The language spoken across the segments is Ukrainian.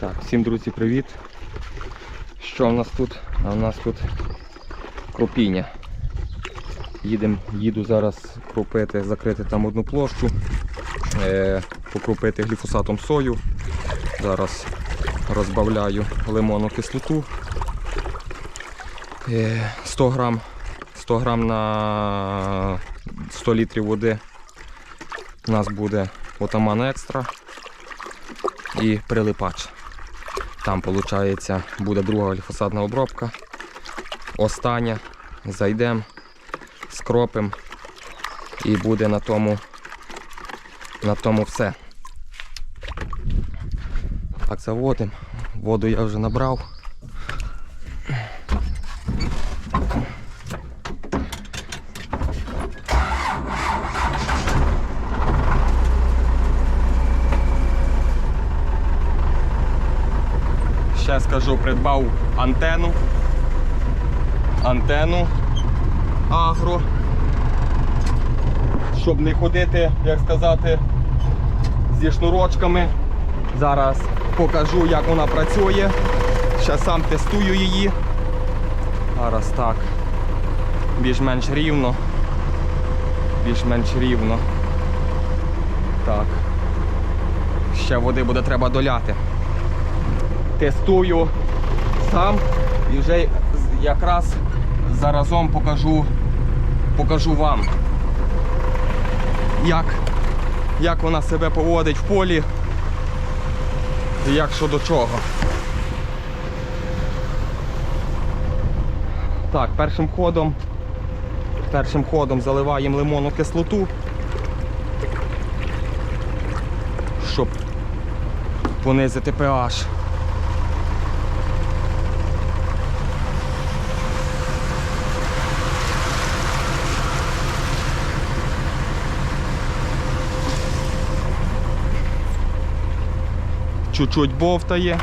Так, всім друзі, привіт. Що у нас тут? А у нас тут кропіння. Їдем, їду зараз кропити, закрити там одну площу, е, покропити гліфосатом сою. Зараз розбавляю лимонну кислоту. Е, 100 грам, 100 грам на 100 літрів води. У нас буде отаман екстра і прилипач. Там, виходить, буде друга гліфосатна обробка. Остання. Зайдемо, скропимо і буде на тому, на тому все. Так, заводимо. Воду я вже набрав. Ще скажу, придбав антенну. Антенну агро. Щоб не ходити, як сказати, зі шнурочками. Зараз покажу, як вона працює. Ще сам тестую її. Зараз так. Більш-менш рівно. Більш-менш рівно. Так. Ще води буде треба доляти тестую сам і вже якраз заразом покажу, покажу вам, як, як вона себе поводить в полі і як що до чого. Так, першим ходом, першим ходом заливаємо лимонну кислоту, щоб понизити pH. Чуть-чуть бовтає,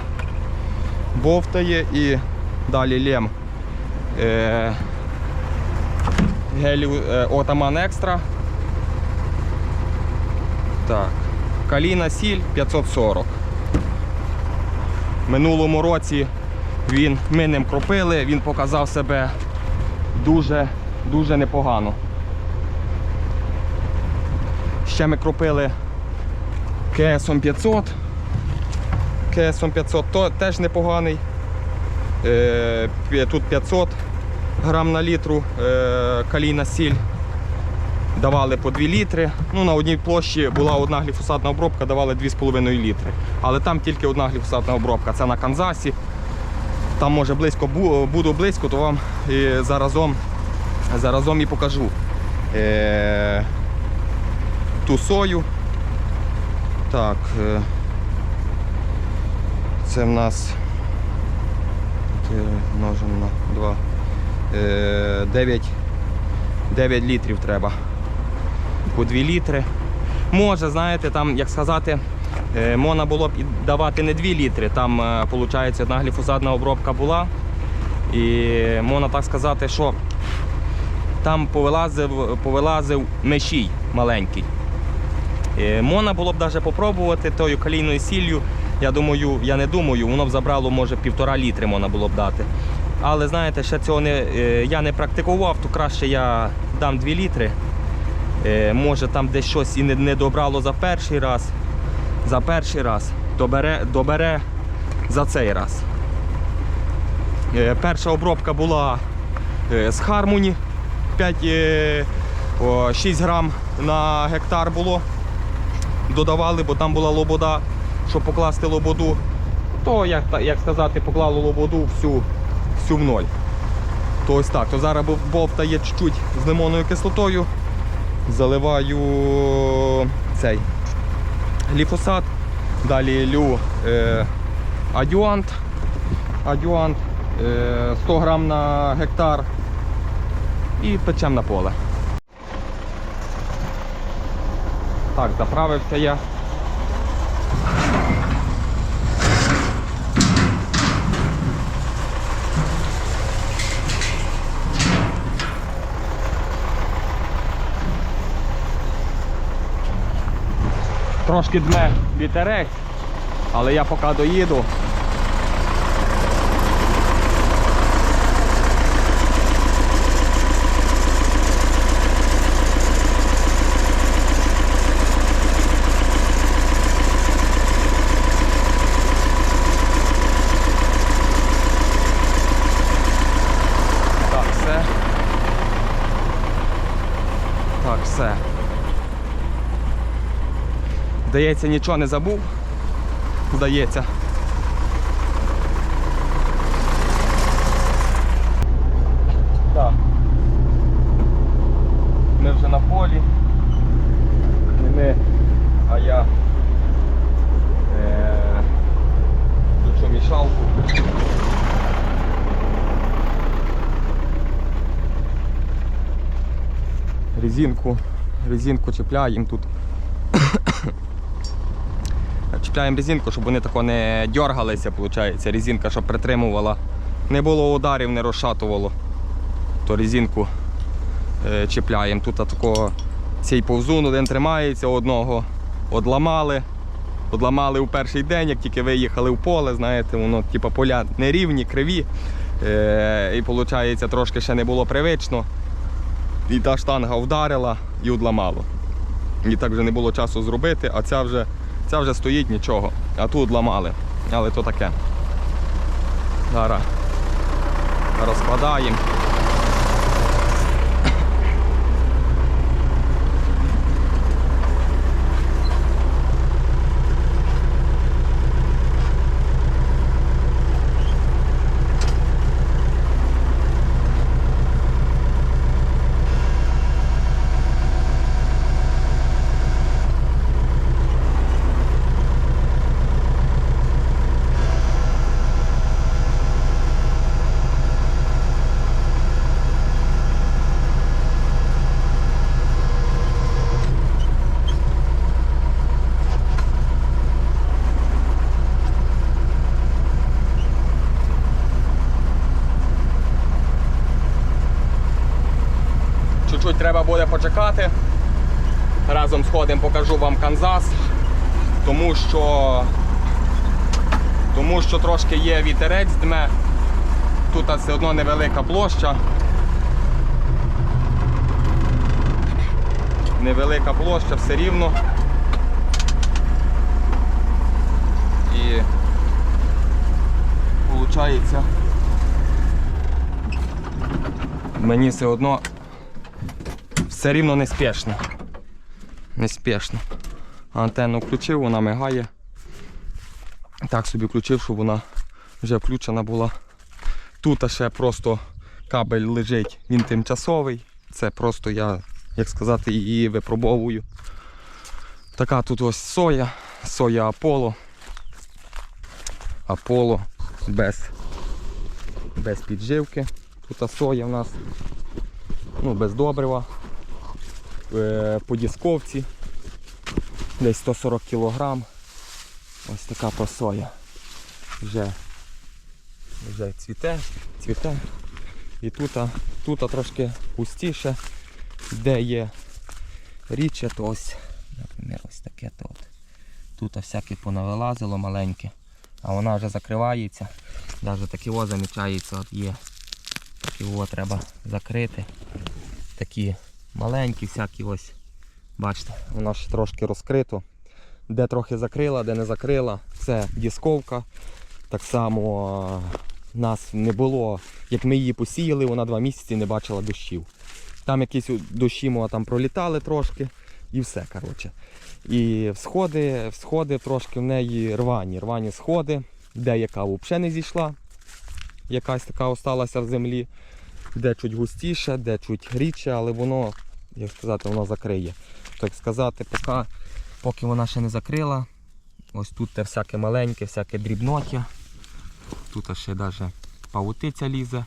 бовтає і далі лем е, гелів е, Отаман Екстра. Так, каліна сіль 540. Минулому році він, ми ним кропили, він показав себе дуже, дуже непогано. Ще ми кропили КСом 500. КСом 500 то теж непоганий. Е, Тут 500 грам на літру е, калійна сіль. Давали по 2 літри. Ну, на одній площі була одна гліфосатна обробка, давали 2,5 літри. Але там тільки одна гліфосатна обробка. Це на Канзасі. Там може близько буду близько, то вам і заразом, заразом і покажу е, ту сою. Так. Е, це в нас 4 множимо на 2. Е, 9, 9 літрів треба. По 2 літри. Може, знаєте, там, як сказати, е, можна було б давати не 2 літри. Там, виходить, одна гліфосатна обробка була. І можна так сказати, що там повилазив, повилазив мешій маленький. Е, Можна було б навіть попробувати тою калійною сіллю. Я думаю, я не думаю, воно б забрало, може, півтора літри можна було б дати. Але знаєте, ще цього не, е, я не практикував, то краще я дам 2 літри. Е, Може там десь щось і не, добрало за перший раз. За перший раз добере, добере за цей раз. Е, Перша обробка була з Harmony 5, о, 6 грам на гектар було додавали, бо там була лобода, щоб покласти лободу, то, як, як сказати, поклало лободу всю, всю в ноль. То ось так. То зараз бов- бовтає чуть-чуть з лимонною кислотою. Заливаю цей гліфосат. Далі лю е, адюант. Адюант е, 100 грам на гектар. І печем на поле. Так, заправився я. Трошки дме вітерець, Але я поки доїду. Так, все. Так, все. Здається, нічого не забув. Здається. Так. Ми вже на полі. Не ми, а я е, мішалку. резинку, резинку чіпляємо тут. Чіпляємо резинку, щоб вони тако не дергалися, виходить. Резинка, щоб притримувала. Не було ударів, не розшатувало. То резинку е, чіпляємо. Тут такого цей повзун один тримається, одного одламали. Одламали у перший день, як тільки виїхали в поле, знаєте, воно типу, поля нерівні, криві. Е, і виходить, трошки ще не було привично. І та штанга вдарила і одламало. І так вже не було часу зробити, а ця вже, ця вже стоїть нічого. А тут ламали. Але то таке. Зараз розкладаємо. Чуть-чуть треба буде почекати. Разом сходимо, покажу вам Канзас. Тому що тому що трошки є вітерець дме. Тут все одно невелика площа. Невелика площа, все рівно. І виходить, мені все одно все рівно неспішно. Неспішно. Антенну включив, вона мигає. Так собі включив, щоб вона вже включена була. Тут ще просто кабель лежить, він тимчасовий. Це просто я, як сказати, її випробовую. Така тут ось соя, соя Аполло. Аполло без, без підживки. Тут соя в нас ну, без добрива. Е, по дісковці. Десь 140 кг. Ось така просоя. Вже, вже цвіте, цвіте. І тут, тут трошки пустіше, де є річчя, то ось, наприклад, ось таке то от. Тут всяке понавилазило маленьке, а вона вже закривається. Навіть такі о замічається, от є. Такі о треба закрити. Такі маленькі, всякі ось. Бачите, воно ж трошки розкрито. Де трохи закрила, де не закрила. Це дісковка. Так само нас не було, як ми її посіяли, вона два місяці не бачила дощів. Там якісь дощі мова, там пролітали трошки і все. коротше. І всходи, всходи трошки в неї рвані, рвані сходи, де яка взагалі не зійшла. Якась така осталася в землі де чуть густіше, де чуть рідше, але воно, як сказати, воно закриє. Так сказати, поки, поки вона ще не закрила, ось тут те всяке маленьке, всяке дрібноття. Тут ще навіть павутиця лізе,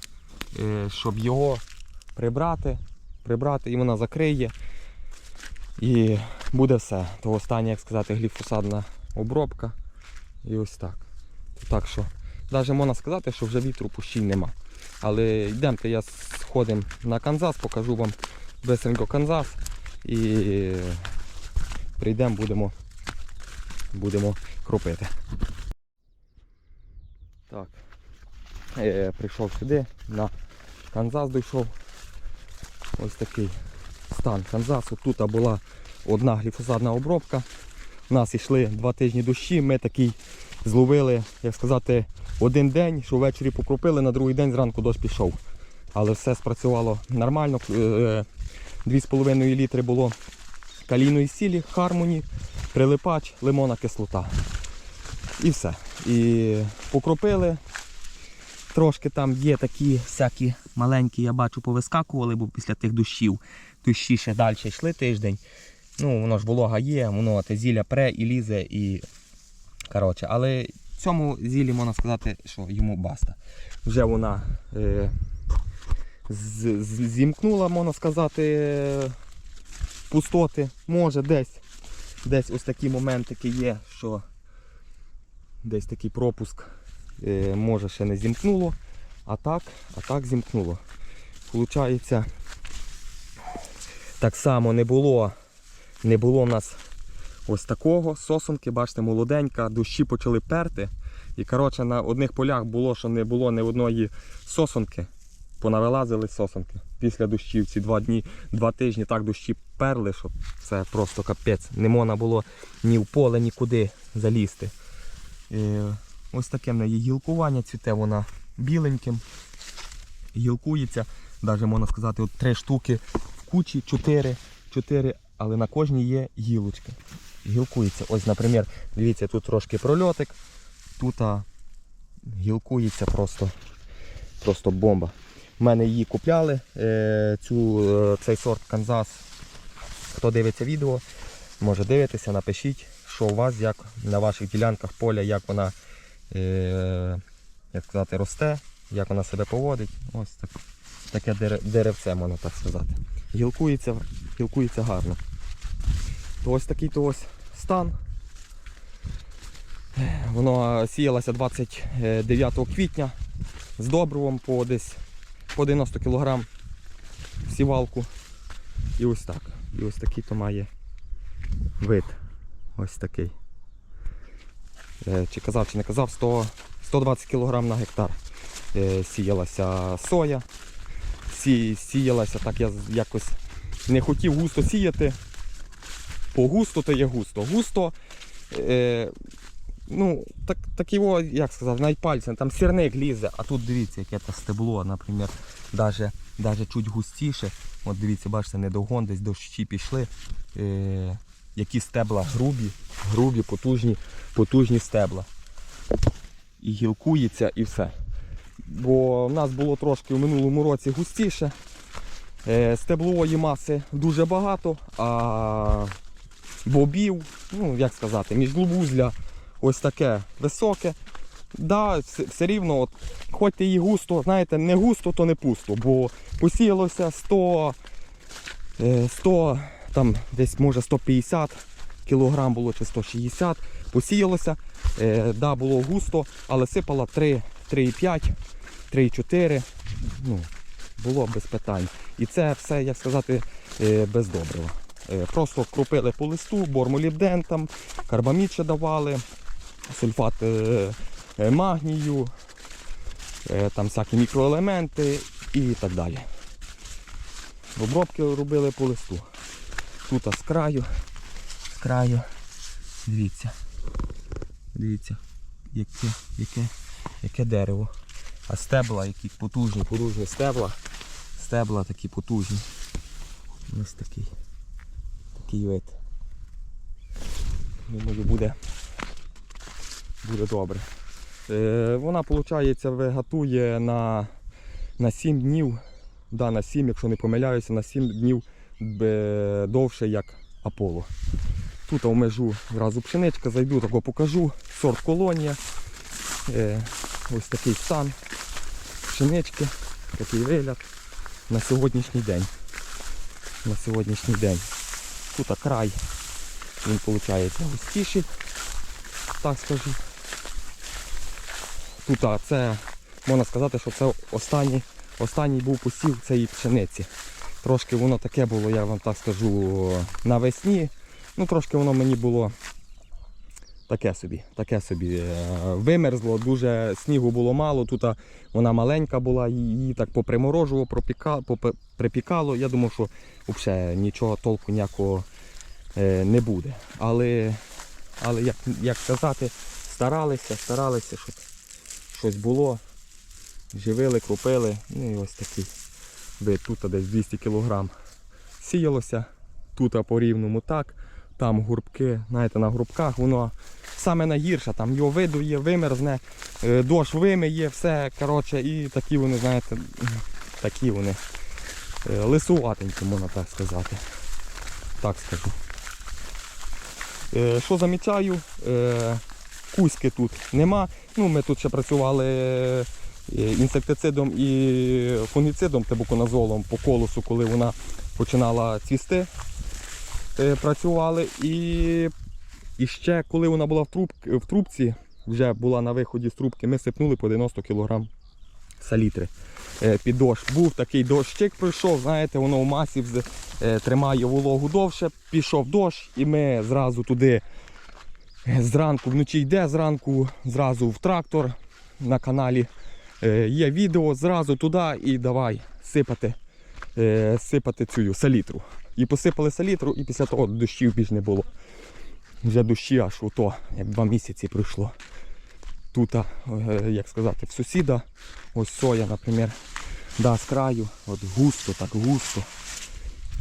е, щоб його прибрати, прибрати і вона закриє. І буде все. То остання, як сказати, гліфосадна обробка. І ось так. Так що, навіть можна сказати, що вже вітру пущій нема. Але йдемте, я сходимо на Канзас, покажу вам бистренько Канзас і прийдемо, будемо, будемо кропити. Так. Е, прийшов сюди, на Канзас дійшов. Ось такий стан Канзасу. Тут була одна гліфосатна обробка. У нас йшли два тижні дощі, ми такий зловили, як сказати, один день, що ввечері покропили, на другий день зранку дощ пішов. Але все спрацювало нормально. Е, 2,5 літри було калійної сілі, хармоні, прилипач, лимонна кислота. І все. І покропили. Трошки там є такі всякі маленькі, я бачу, повискакували, бо після тих дощів дощі ще далі йшли тиждень. Ну, воно ж волога є, воно те зілля пре і лізе, і. Коротше, але цьому зіллі можна сказати, що йому баста. Вже вона е, з- з- зімкнула, можна сказати, е, пустоти. Може десь. Десь ось такі моментики є, що десь такий пропуск е, може ще не зімкнуло, а так, а так зімкнуло. Получається, так само не було, не було в нас ось такого сосунки, бачите, молоденька, дощі почали перти. І коротше, на одних полях було, що не було ні одної сосунки. Понавилазили сосунки. Після дощів ці два дні, два тижні так дощі перли, що це просто капець. Не можна було ні в поле, нікуди залізти. І ось таке в неї гілкування, цвіте вона біленьким. Гілкується, навіть можна сказати, от три штуки в кучі, чотири, чотири, але на кожній є гілочки. Гілкується. Ось, наприклад, дивіться, тут трошки прольотик, тут а, гілкується просто, просто бомба. У мене її купляли, е, цю, е, цей сорт Канзас. Хто дивиться відео, може дивитися, напишіть, що у вас, як на ваших ділянках поля, як вона е, як сказати, росте, як вона себе поводить. Ось так, таке деревце, можна так сказати. Гілкується, гілкується гарно. То ось такий то ось стан. Воно сіялося 29 квітня з добривом по десь по 90 кг сівалку. І ось так. І ось такий то має вид. Ось такий. Е, Чи казав, чи не казав, 100, 120 кг на гектар е, сіялася соя. Сі, сіялася, так я якось не хотів густо сіяти. По густо то є густо. Густо, е, ну, так, так його, як сказати, навіть пальцем, там сірник лізе, а тут дивіться, яке це стебло, наприклад, даже, даже чуть густіше. От дивіться, бачите, недогон, десь дощі пішли. Е, які стебла грубі, грубі, потужні, потужні стебла. І гілкується і все. Бо в нас було трошки в минулому році густіше. Е, стеблової маси дуже багато, а бобів, ну як сказати, міжглубузля ось таке високе. Да, все, рівно, от, хоч ти її густо, знаєте, не густо, то не пусто, бо посіялося 100, е, 100 там десь може 150 кілограм було чи 160, посіялося, е, да, було густо, але сипало 3, 3,5, 3,4, ну, було без питань. І це все, як сказати, е, без добрива. Е, Просто крупили по листу, бормолібден там, карбамід давали, сульфат е, е, магнію, там всякі мікроелементи і так далі. Обробки робили по листу. Тут з краю, з краю, дивіться, дивіться, яке, яке, яке дерево. А стебла які потужні, потужні стебла. Стебла такі потужні. Ось такий. Такий. Думаю, буде, буде добре. Е, вона, виходить, вигатує на, на 7 днів. Да, на 7, якщо не помиляюся, на 7 днів довше, як Аполло. Тут в межу зразу пшеничка, зайду, тако покажу. Сорт колонія. Е, ось такий стан пшенички, такий вигляд на сьогоднішній день. На сьогоднішній день. Тут край, він виходить густіший, так скажу. Тут а, це, можна сказати, що це останній, останній був посів цієї пшениці. Трошки воно таке було, я вам так скажу, навесні. Ну, трошки воно мені було Таке собі, таке собі. Е, Вимерзло, дуже снігу було мало. Тут вона маленька була, її так попе- припікало. Я думав, що взагалі нічого толку ніякого е, не буде. Але, але як, як сказати, старалися, старалися, щоб щось було. Живили, кропили. Ну і ось такий вид. Тут десь 200 кг сіялося, тут по рівному так, там гурбки, знаєте, на гурбках воно саме найгірше, там його видує, вимерзне, е, дощ вимиє, все, коротше, і такі вони, знаєте, такі вони лисуватенькі, можна так сказати. Так скажу. Е, Що замічаю? Е, Кузьки тут нема. Ну, ми тут ще працювали е, інсектицидом і фунгіцидом, тебуконазолом по колосу, коли вона починала цвісти. Е, Працювали. І, і ще коли вона була в, труб, в трубці, вже була на виході з трубки, ми сипнули по 90 кг салітри е, під дощ. Був такий дощик пройшов, знаєте, воно в масі е, тримає вологу довше, пішов дощ, і ми зразу туди е, зранку, вночі йде, зранку зразу в трактор на каналі. Е, Є відео, зразу туди і давай сипати, е, сипати цю салітру. І посипали салітру, і після того дощів більш не було. Вже дощі аж у то, як два місяці пройшло. Тут, е, як сказати, в сусіда, ось соя, наприклад, да, з краю, от густо, так густо.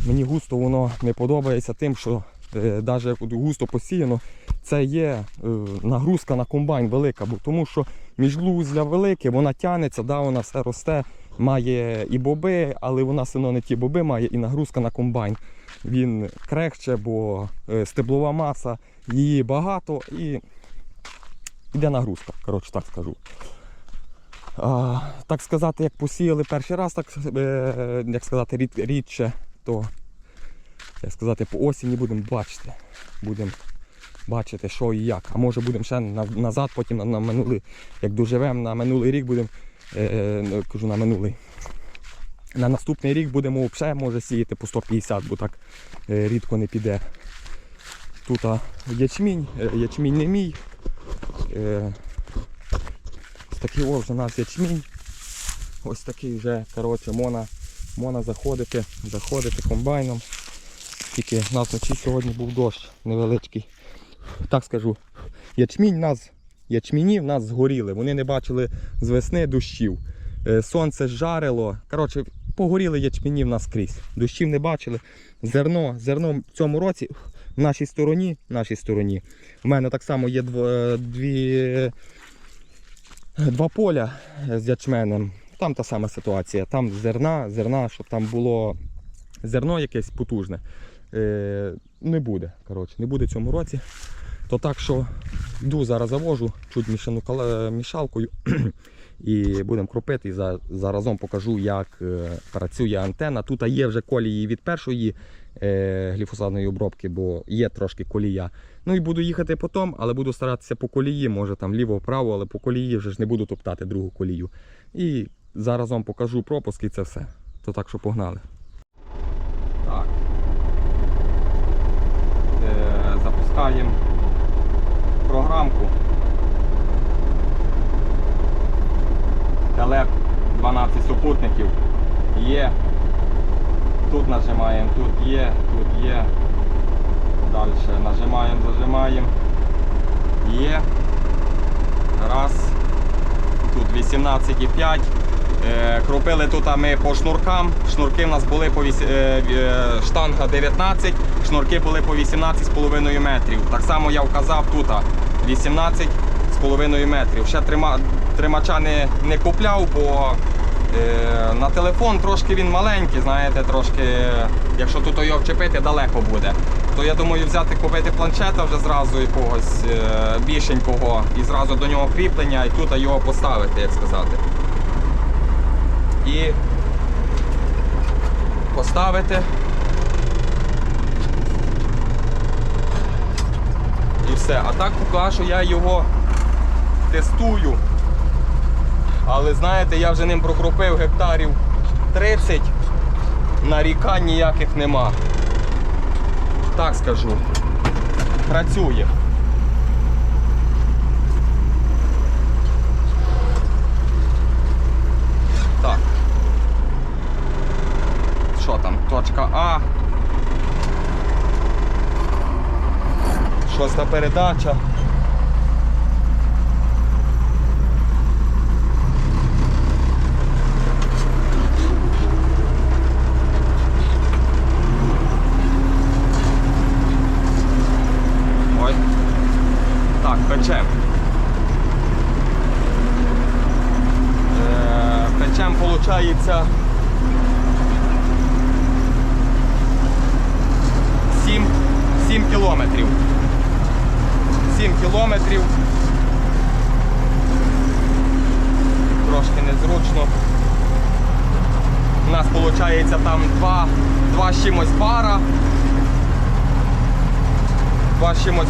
Мені густо воно не подобається тим, що навіть густо посіяно, це є е, нагрузка на комбайн велика, бо тому що міжлузля велике, вона тягнеться, да, вона все росте, має і боби, але вона все одно не ті боби має, і нагрузка на комбайн. Він крехче, бо е, стеблова маса, її багато і йде нагрузка, коротше так скажу. А, так сказати, як посіяли перший раз, так е, як сказати, рід, рідше, то як сказати, по осені будемо бачити. Будемо бачити, що і як. А може будемо ще назад, потім на, на минулий, як доживемо на минулий рік, будемо, е, е, кажу на минулий. На наступний рік будемо взагалі може сіяти по 150, бо так е, рідко не піде. Тут ячмінь, е, ячмінь не мій. Е, ось такий ось у нас ячмінь. Ось такий вже, коротше, можна, можна заходити, заходити комбайном. Тільки в нас вночі сьогодні був дощ невеличкий. Так скажу. Ячмінь нас, ячміні в нас згоріли. Вони не бачили з весни дощів. Е, Сонце жарило. Коротше, погоріли ячміні в нас скрізь. Дощів не бачили. Зерно, зерно в цьому році нашій стороні, нашій стороні. У мене так само є дво- е, дві, е, два поля з ячменем. Там та сама ситуація. Там зерна, зерна, щоб там було зерно якесь потужне. Е, не буде. Коротше, не буде в цьому році. То так що йду зараз завожу чуть мішану мішалкою і будемо кропити. І заразом покажу, як працює антенна. Тут є вже колії від першої гліфосатної обробки, бо є трошки колія. Ну і буду їхати потім, але буду старатися по колії, може там ліво-право, але по колії вже ж не буду топтати другу колію. І заразом покажу пропуск і це все. То так що погнали. Так. Е, запускаємо програмку. Телеп 12 супутників. Є. Тут нажимаємо, тут є, тут є. Далі нажимаємо, зажимаємо. Є. Раз. Тут 18,5. Е, Кропили тут ми по шнуркам. Шнурки в нас були по віс- е, е, штанга 19, шнурки були по 18,5 метрів. Так само я вказав тут 18,5 метрів. Ще трима, тримача не, не купляв, бо на телефон трошки він маленький, знаєте, трошки, якщо тут його вчепити, далеко буде. То я думаю взяти купити планшета вже зразу якогось е, більшенького і зразу до нього кріплення і тут його поставити, як сказати. І поставити. І все. А так поки що я його тестую. Але знаєте, я вже ним прокропив гектарів 30, нарікань ніяких нема. Так скажу. Працює. Так. Що там? Точка А. Шоста передача.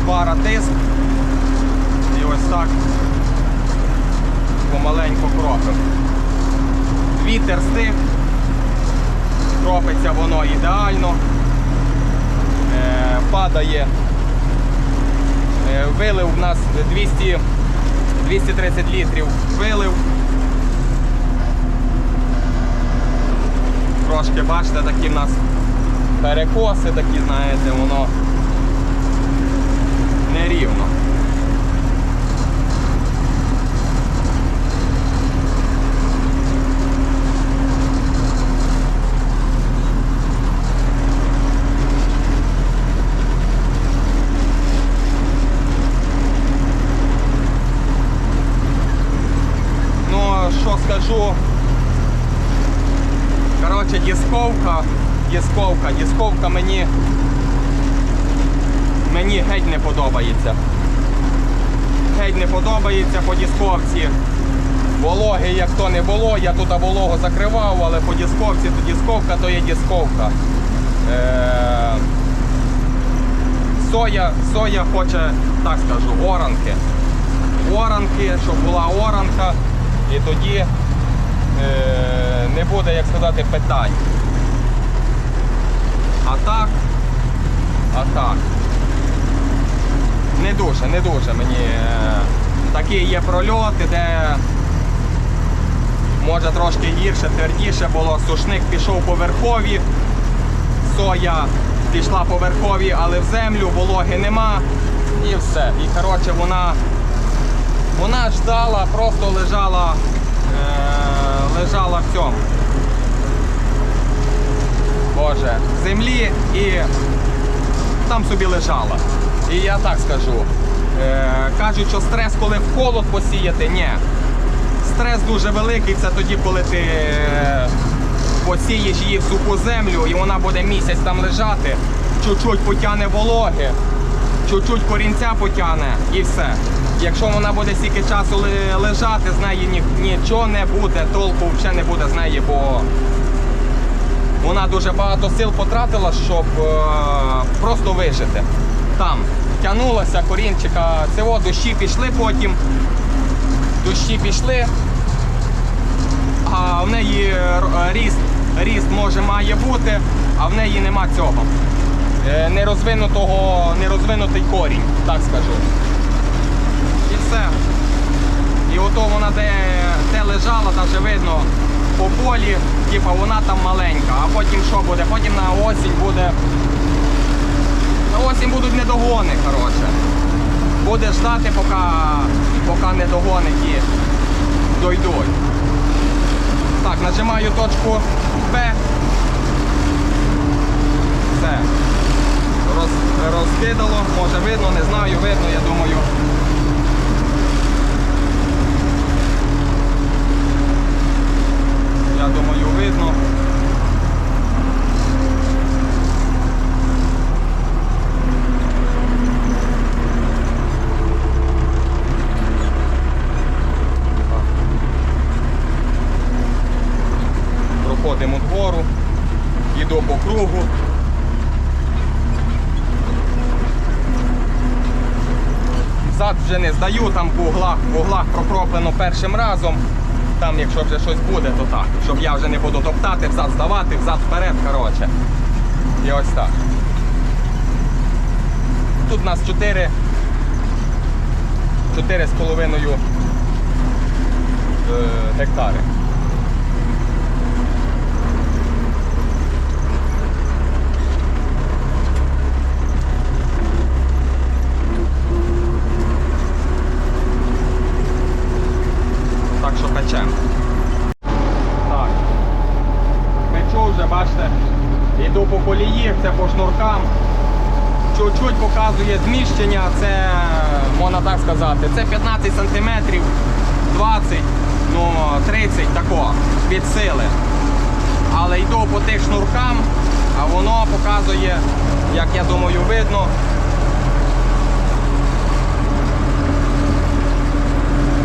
Бара тиск. І ось так помаленьку кропимо. Вітер стих, кропиться воно ідеально. Е, падає. Е, Вилив у нас 200, 230 літрів вилив. Трошки, бачите, такі в нас перекоси, такі, знаєте, воно нерівно. Ну, що скажу. Коротше, дисковка, дисковка, дисковка мені, мені геть не подобається. Геть не подобається по дисковці. Вологи, як то не було, я тут вологу закривав, але по дисковці, то дисковка, то є дисковка. Е- соя, соя хоче, так скажу, оранки. Оранки, щоб була оранка, і тоді е, не буде, як сказати, питань. А так, а так. Не дуже, не дуже мені. е, Такі є прольоти, де може трошки гірше, твердіше було. Сушник пішов по верхові, соя пішла по верхові, але в землю, вологи нема. І все. І коротше вона вона ждала, просто лежала, е, лежала в цьому. Боже, землі і там собі лежала. І я так скажу. Е, кажуть, що стрес, коли в холод посіяти, ні. Стрес дуже великий, це тоді, коли ти е, посієш її в суху землю і вона буде місяць там лежати, чуть-чуть потягне вологи, чуть-чуть корінця потягне і все. Якщо вона буде стільки часу лежати, з неї ні- нічого не буде, толку взагалі не буде з неї, бо вона дуже багато сил потратила, щоб е, просто вижити. Там тягнулася корінчика, цього дощі пішли потім. Дощі пішли, а в неї ріст, ріст може має бути, а в неї нема цього. Е, Нерозвинутого, нерозвинутий корінь, так скажу. І все. І ото вона де, де лежала, навіть видно по полі, типа вона там маленька, а потім що буде? Потім на осінь буде. Осінь будуть недогони, коротше. Буде ждати, поки, поки недогони ті дойдуть. Так, нажимаю точку П. Все. Роз, розкидало, може видно, не знаю, видно, я думаю. Я думаю, видно. Проходимо двору, йду по кругу. Зад вже не здаю, там по углах, по углах прокроплено першим разом. Там, якщо вже щось буде, то так. Щоб я вже не буду топтати, взад здавати, взад вперед, коротше. І ось так. Тут у нас 4, 4 з е, гектари. печемо. Так. Печу вже, бачите, йду по колії, це по шнуркам. Чуть-чуть показує зміщення, це можна так сказати, це 15 см, 20, ну 30 тако, від сили. Але йду по тих шнуркам, а воно показує, як я думаю, видно.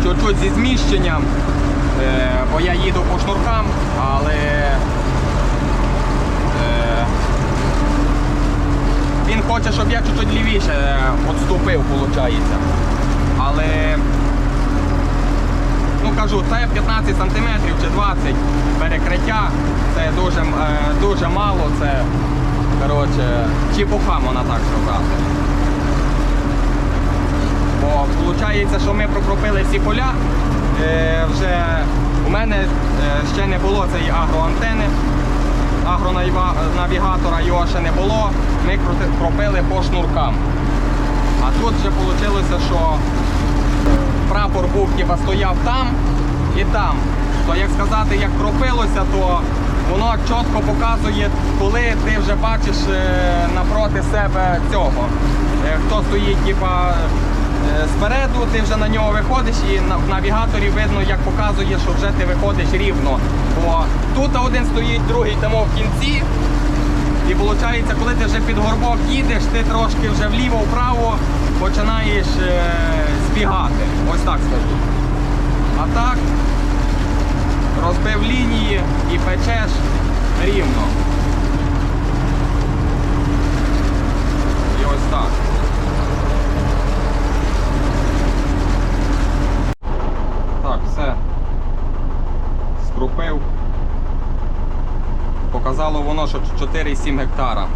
Чуть-чуть зі зміщенням, е, бо я їду по шнуркам, але е, він хоче, щоб я чуть-чуть лівіше е, відступив, виходить. Але ну кажу, це 15 см чи 20 перекриття, це дуже, е, дуже мало, це коротше, чепуха, можна так сказати. Виходить, що ми прокропили всі поля. Е, вже у мене е, ще не було цієї агроантени, агронавігатора його ще не було. Ми кропили по шнуркам. А тут вже вийшло, що прапор був типа стояв там і там. То як сказати, як кропилося, то воно чітко показує, коли ти вже бачиш е, напроти себе цього. Хто стоїть, типа. Е, Спереду ти вже на нього виходиш і в навігаторі видно, як показує, що вже ти виходиш рівно. Бо тут один стоїть, другий там в кінці. І виходить, коли ти вже під горбок їдеш, ти трошки вже вліво-вправо починаєш е, збігати. Ось так скажу. А так розбив лінії і печеш рівно. І ось. Так, все. Скрупив. Показало воно, що 4,7 гектара.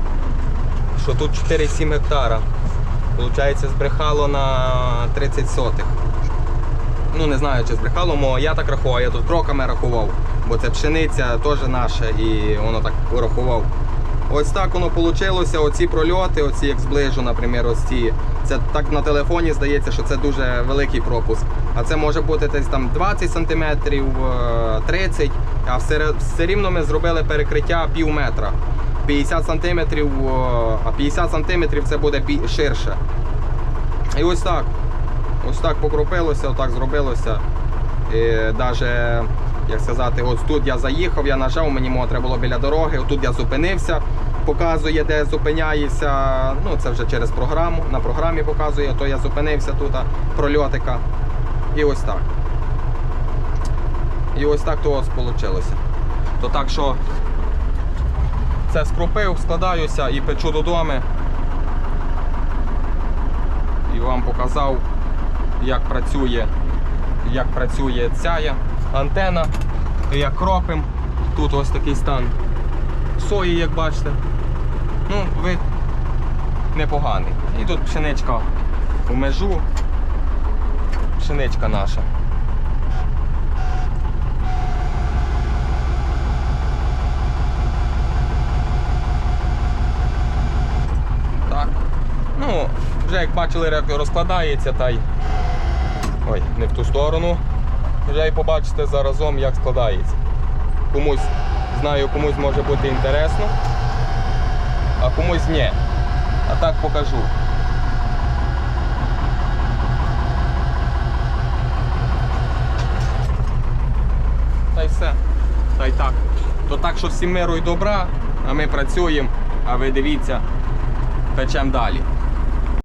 Що тут 4,7 гектара. Получається, збрехало на 30 сотих. Ну не знаю, чи збрехало, але я так рахував, я тут кроками рахував, бо це пшениця теж наша і воно так рахував. Ось так воно вийшло. Оці прольоти, оці як зближу, наприклад, ось ці. Це так на телефоні здається, що це дуже великий пропуск. А це може бути десь там 20 см, 30 а все, все рівно ми зробили перекриття пів метра. 50 см, а 50 см це буде ширше. І ось так. Ось так покропилося, отак зробилося. І даже, як сказати, ось тут я заїхав, я нажав, мені мого було біля дороги, отут я зупинився, показує, де зупиняється. Ну, це вже через програму. На програмі показує, то я зупинився тут, прольотика. І ось так. І ось так то ось вийшло. То так що це скрупив, складаюся і печу додому. І вам показав, як працює, як працює ця антена, як кропим. Тут ось такий стан сої, як бачите. Ну, вид непоганий. І тут пшеничка в межу. Пшеничка наша. Так. Ну, вже як бачили, розкладається, та й. Ой, не в ту сторону. Вже й побачите заразом, як складається. Комусь, знаю, комусь може бути інтересно, а комусь ні. А так покажу. Та й все. Та й так. То так, що всім миру і добра, а ми працюємо, а ви дивіться, печемо далі.